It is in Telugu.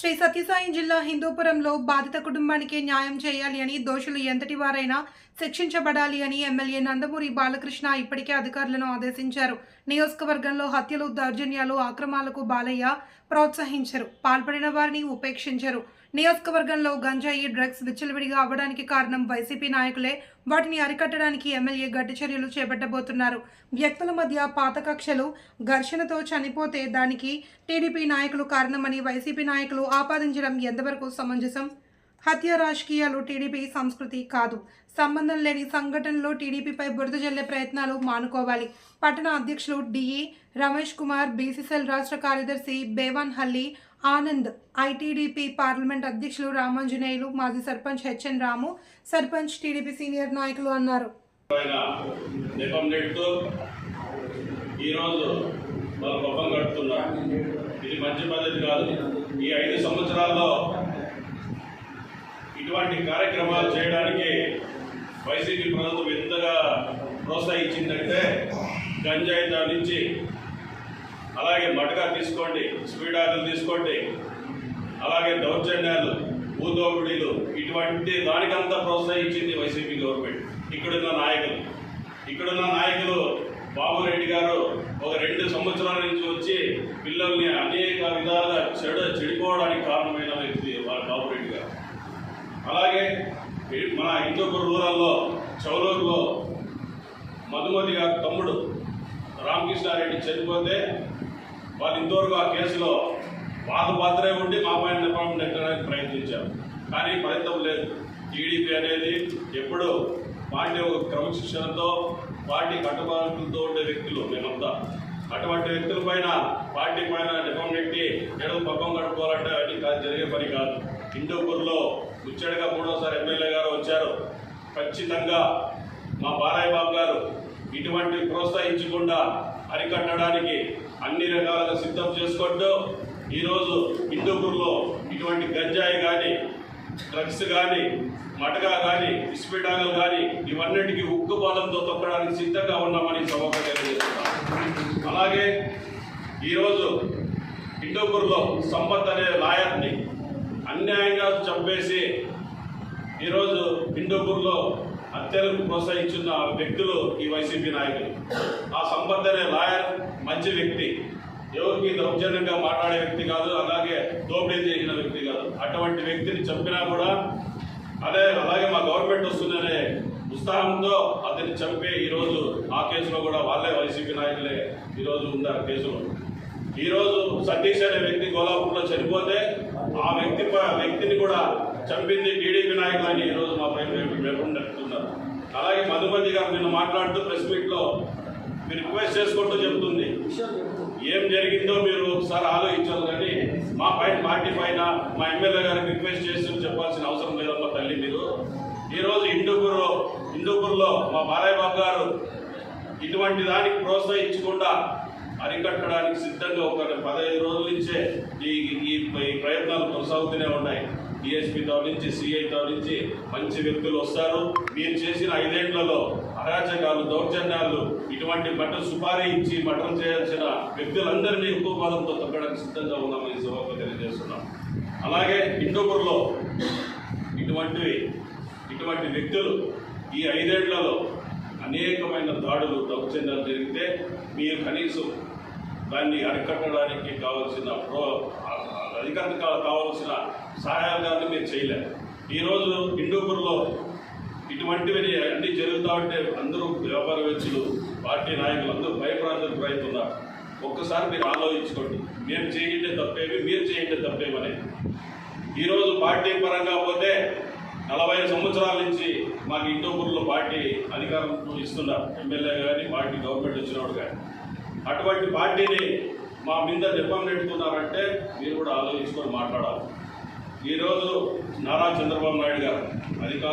శ్రీ సత్యసాయి జిల్లా హిందూపురంలో బాధిత కుటుంబానికి న్యాయం చేయాలి అని దోషులు ఎంతటి వారైనా శిక్షించబడాలి అని ఎమ్మెల్యే నందమూరి బాలకృష్ణ ఇప్పటికే అధికారులను ఆదేశించారు. నియోజకవర్గంలో హత్యలు దౌర్జన్యాలు ఆక్రమాలకు బాలయ్య ప్రోత్సహించరు పాల్పడిన వారిని ఉపేక్షించరు. నియోజకవర్గంలో గంజాయి డ్రగ్స్ విచ్చలవిడిగా అవ్వడానికి కారణం వైసీపీ నాయకులే. వాటిని అరికట్టడానికి ఎమ్మెల్యే గట్టి చర్యలు చేపట్టబోతున్నారు. వ్యక్తుల మధ్య పాత కక్షలు ఘర్షణతో చనిపోతే దానికి టీడీపీ నాయకులు కారణమని వైసీపీ నాయకులు ఆపాదించడం ఎంతవరకు సమంజసం? హత్య రాజకీయాలు టీడీపీ సంస్కృతి కాదు. సంబంధం లేని సంఘటనలో టీడీపీపై బురద జల్లే ప్రయత్నాలు మానుకోవాలి. పట్టణ అధ్యక్షులు డిఈ రమేష్ కుమార్ బీసీసీఎల్ రాష్ట్ర కార్యదర్శి బేవాన్ హల్లి ఆనంద్ ఐటీడీపీ పార్లమెంట్ అధ్యక్షులు రామాంజనేయులు మాజీ sarpanch H N Ramu sarpanch TDP senior నాయకులు అన్నారు. ఈరోజు గొప్పం కడుతున్నారు ఇది మంచి పద్ధతి కాదు. ఈ ఐదు సంవత్సరాల్లో ఇటువంటి కార్యక్రమాలు చేయడానికి వైసీపీ ప్రభుత్వం ఎంతగా ప్రోత్సహించిందంటే గంజాయి నుంచి అలాగే మటకా తీసుకోండి స్పీడ్ ఆకులు తీసుకోండి అలాగే దౌర్జన్యాలు భూదోపిడీలు ఇటువంటి దానికంతా ప్రోత్సహించింది వైసీపీ గవర్నమెంట్. ఇక్కడున్న నాయకులు. ఇక్కడున్న నాయకులు బాబురెడ్డి గారు ఒక రెండు సంవత్సరాల నుంచి వచ్చి పిల్లల్ని అనేక విధాలుగా చెడు చెడిపోవడానికి కారణమైన వ్యక్తి వాళ్ళ బాబురెడ్డి గారు. అలాగే మన ఇంకొక రూరల్లో చౌలూరులో మధుమతి గారు తమ్ముడు. రామకృష్ణారెడ్డి చనిపోతే వాళ్ళు ఇంతవరకు ఆ కేసులో వాళ్ళ పాత్రే ఉండి మా పైన డిపార్ట్మెంట్ ఎక్కడానికి ప్రయత్నించారు. కానీ ఫలితం లేదు. టీడీపీ అనేది ఎప్పుడు పార్టీ ఒక క్రమశిక్షణతో పార్టీ కట్టుబాటులతో ఉండే వ్యక్తులు మేమంతా. అటువంటి వ్యక్తుల పైన పార్టీ పైన నిపం పెట్టి ఎడవ పక్కం కట్టుకోవాలంటే అది కాదు జరిగే పని కాదు. హిందూపూర్లో ముచ్చడిగా మూడోసారి ఎమ్మెల్యే గారు వచ్చారు. ఖచ్చితంగా మా బాలయ్య బాబు గారు ఇటువంటి ప్రోత్సహించకుండా అరికట్టడానికి అన్ని రకాలుగా సిద్ధం చేసుకుంటూ ఈరోజు హిందూపూర్లో ఇటువంటి గంజాయి కానీ డ్రగ్స్ కానీ మటగా కానీ ఇస్పిటాగలు కానీ ఇవన్నిటికీ ఉక్కు పాదంతో తొక్కడానికి సిద్ధంగా ఉన్నామని సభగా తెలియజేస్తున్నాం. అలాగే ఈరోజు హిందూపూర్లో సంపత్ అనే లాయర్ని అన్యాయంగా చంపేసి ఈరోజు హిందూపూర్లో హత్యలకు ప్రోత్సహించిన వ్యక్తులు ఈ వైసీపీ నాయకులు. ఆ సంపత్ అనే లాయర్ మంచి వ్యక్తి. ఎవరికి దౌర్జన్యంగా మాట్లాడే వ్యక్తి కాదు అలాగే దోపిడీ చేసిన వ్యక్తి కాదు. అటువంటి వ్యక్తిని చంపినా కూడా అదే అలాగే మా గవర్నమెంట్ వస్తుందనే ఉత్సాహంతో అతన్ని చంపే ఈరోజు ఆ కేసులో కూడా వాళ్ళే వైసీపీ నాయకులే ఈరోజు ఉన్నారు కేసులో. ఈరోజు సతీష్ అనే వ్యక్తి గోలాపూర్లో చనిపోతే ఆ వ్యక్తి వ్యక్తిని కూడా చంపింది టీడీపీ నాయకులని ఈరోజు మా పై మేపుతున్నారు అలాగే మధుమతి గారు నిన్న మాట్లాడుతూ ప్రెస్ మీట్లో మీరు రిక్వెస్ట్ చేసుకుంటూ చెప్తుంది. ఏం జరిగిందో మీరు ఒకసారి ఆలోచించాలి కానీ మా పైన పార్టీ పైన మా ఎమ్మెల్యే గారికి రిక్వెస్ట్ చేసి చెప్పాల్సిన అవసరం లేదమ్మా తల్లి మీరు. ఈరోజు హిందూపూర్లో హిందూపూర్లో మా బాలయ్య బాబు గారు ఇటువంటి దానికి ప్రోత్సహించకుండా అరికట్టడానికి సిద్ధంగా ఒక పదహైదు రోజుల నుంచే ఈ ఈ ప్రయత్నాలు కొనసాగుతూనే ఉన్నాయి. డిఎస్పీ తో నుంచి సిఐ తో నుంచి మంచి వ్యక్తులు వస్తారు. మీరు చేసిన ఐదేళ్ళలో అరాచకాలు దౌర్జన్యాలు ఇటువంటి మటన్ సుపారీ ఇచ్చి మటన్ చేయాల్సిన వ్యక్తులందరినీ ఎక్కువ పాదంతో తగ్గడానికి సిద్ధంగా ఉన్నామని సభకు తెలియజేస్తున్నాం. అలాగే ఇండోపూర్లో ఇటువంటివి ఇటువంటి వ్యక్తులు ఈ ఐదేళ్ళలో అనేకమైన దాడులు దౌర్జన్యాలు జరిగితే మీరు కనీసం దాన్ని అరికట్టడానికి కావాల్సిన ప్రో అధికారులకు కావాల్సిన సహాయాలు మీరు చేయలేదు. ఈరోజు హిందూపూర్లో ఇటువంటివి అన్నీ జరుగుతూ ఉంటే అందరూ వ్యాపారవేత్తలు పార్టీ నాయకులు అందరూ భయప్రాంతాలకు ప్రయత్నం ఒక్కసారి మీరు ఆలోచించుకోండి. మేము చేయంటే తప్పేమి మీరు చేయంటే తప్పేమని ఈరోజు పార్టీ పరంగా పోతే నలభై సంవత్సరాల నుంచి మాకు హిందూపూర్లో పార్టీ అధికారం ఇస్తున్నారు. ఎమ్మెల్యే కానీ పార్టీ గవర్నమెంట్ వచ్చినప్పుడు కానీ అటువంటి పార్టీని మా మీద నెప్పం నెట్టుకున్నారంటే మీరు కూడా ఆలోచించుకొని మాట్లాడాలి. ఈరోజు నారా చంద్రబాబు నాయుడు గారు అధికారులు